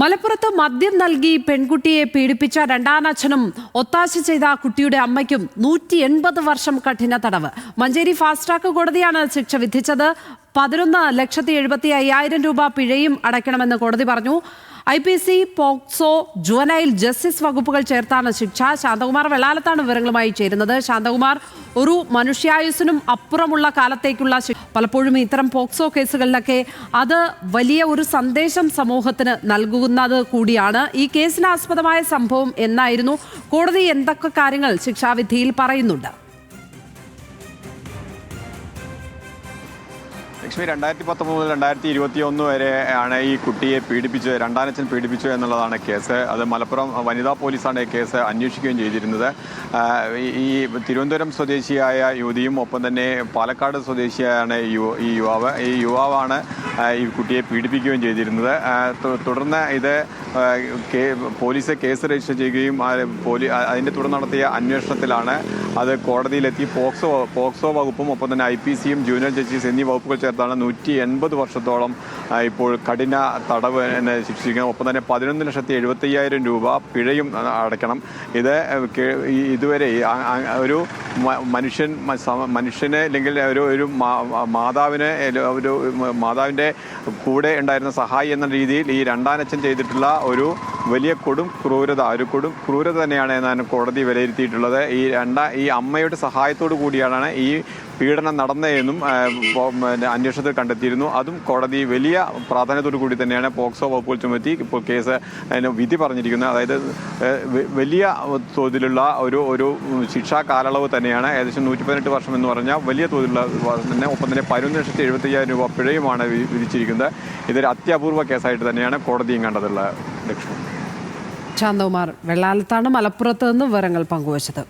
മലപ്പുറത്ത് മദ്യം നൽകി പെൺകുട്ടിയെ പീഡിപ്പിച്ച രണ്ടാനച്ഛനും ഒത്താശ ചെയ്ത കുട്ടിയുടെ അമ്മയ്ക്കും നൂറ്റി എൺപത് വർഷം കഠിന തടവ്. മഞ്ചേരി ഫാസ്റ്റ് ട്രാക്ക് കോടതിയാണ് ശിക്ഷ വിധിച്ചത്. പതിനൊന്ന് ലക്ഷത്തി എഴുപത്തി അയ്യായിരം രൂപ പിഴയും അടയ്ക്കണമെന്ന് കോടതി പറഞ്ഞു. I P C POCSO juvenile justice വകുപ്പുകൾ ചേർത്താണ് ശിക്ഷ. ശാന്തകുമാർ വെള്ളാലത്താണ് വിവരങ്ങളുമായി ചേരുന്നത്. ശാന്തകുമാർ ഒരു മനുഷ്യായുസിനും അപ്പുറമുള്ള കാലത്തേക്കുള്ള പലപ്പോഴും ഇത്തരം പോക്സോ കേസുകളിലൊക്കെ അത് വലിയ ഒരു സന്ദേശം സമൂഹത്തിന് നൽകുന്നത് കൂടിയാണ്. ഈ കേസിനാസ്പദമായ സംഭവം എന്നായിരുന്നു. കോടതി എന്തൊക്കെ കാര്യങ്ങൾ ശിക്ഷാവിധിയിൽ പറയുന്നുണ്ട്? ലക്ഷ്മി രണ്ടായിരത്തി പത്തൊമ്പത് മുതൽ രണ്ടായിരത്തി ഇരുപത്തി ഒന്ന് വരെ ആണ് ഈ കുട്ടിയെ പീഡിപ്പിച്ചത് രണ്ടാനച്ഛൻ പീഡിപ്പിച്ചു എന്നുള്ളതാണ് കേസ്. അത് മലപ്പുറം വനിതാ പോലീസാണ് കേസ് അന്വേഷിക്കുകയും ചെയ്തിരുന്നത്. ഈ- തിരുവനന്തപുരം സ്വദേശിയായ യുവതിയും ഒപ്പം തന്നെ പാലക്കാട് സ്വദേശിയായാണ് ഈ യുവാവ്. ഈ യുവാവാണ് ഈ കുട്ടിയെ പീഡിപ്പിക്കുകയും ചെയ്തിരുന്നത്. തുടർന്ന് ഇത് പോലീസ് കേസ് രജിസ്റ്റർ ചെയ്യുകയും പോലീ അതിന്റെ തുടർന്ന് നടത്തിയ അന്വേഷണത്തിലാണ് അത് കോടതിയിലെത്തി. പോക്സോ പോക്സോ വകുപ്പും ഒപ്പം തന്നെ ഐ പി സിയും ജൂനിയർ ജസ്റ്റിസ് എന്നീ വകുപ്പുകൾ ചേർത്താണ്. നൂറ്റി എൺപത് വർഷത്തോളം ഇപ്പോൾ കഠിന തടവ് ശിക്ഷിക്കുന്നത് ഒപ്പം തന്നെ പതിനൊന്ന് ലക്ഷത്തി എഴുപത്തയ്യായിരം രൂപ പിഴയും അടയ്ക്കണം. ഇത് ഇതുവരെ ഒരു മനുഷ്യൻ മനുഷ്യനെ അല്ലെങ്കിൽ ഒരു ഒരു മാതാവിനെ ഒരു മാതാവിന്റെ കൂടെ ഉണ്ടായിരുന്ന സഹായി എന്ന രീതിയിൽ ഈ രണ്ടാനച്ഛൻ ചെയ്തിട്ടുള്ള ഒരു വലിയ കൊടും ക്രൂരത ഒരു കൊടും ക്രൂരത തന്നെയാണ് എന്നാണ് കോടതി വിലയിരുത്തിയിട്ടുള്ളത്. ഈ രണ്ടാ ഈ അമ്മയുടെ സഹായത്തോടു കൂടിയാണ് ഈ പീഡനം നടന്നതെന്നും അന്വേഷണത്തിൽ കണ്ടെത്തിയിരുന്നു. അതും കോടതി വലിയ പ്രാധാന്യത്തോടു കൂടി തന്നെയാണ് പോക്സോ വകുപ്പുകൾ ചുമത്തി ഇപ്പോൾ കേസ് വിധി പറഞ്ഞിരിക്കുന്നത്. അതായത് വലിയ തോതിലുള്ള ഒരു ഒരു ശിക്ഷാ കാലയളവ് തന്നെയാണ് ഏകദേശം നൂറ്റി പതിനെട്ട് വർഷം എന്ന് പറഞ്ഞാൽ വലിയ തോതിലുള്ള തന്നെ ഒപ്പം തന്നെ പതിനൊന്ന് ലക്ഷത്തി എഴുപത്തി അയ്യായിരം രൂപ പിഴയുമാണ് വിധിച്ചിരിക്കുന്നത്. ഇതൊരു അത്യപൂർവ കേസായിട്ട് തന്നെയാണ് കോടതിയും കണ്ടതുള്ള ലക്ഷ്യം ശാന്തകുമാർ വെള്ളാലത്താണ് മലപ്പുറത്ത് നിന്ന് വിവരങ്ങൾ പങ്കുവച്ചത്.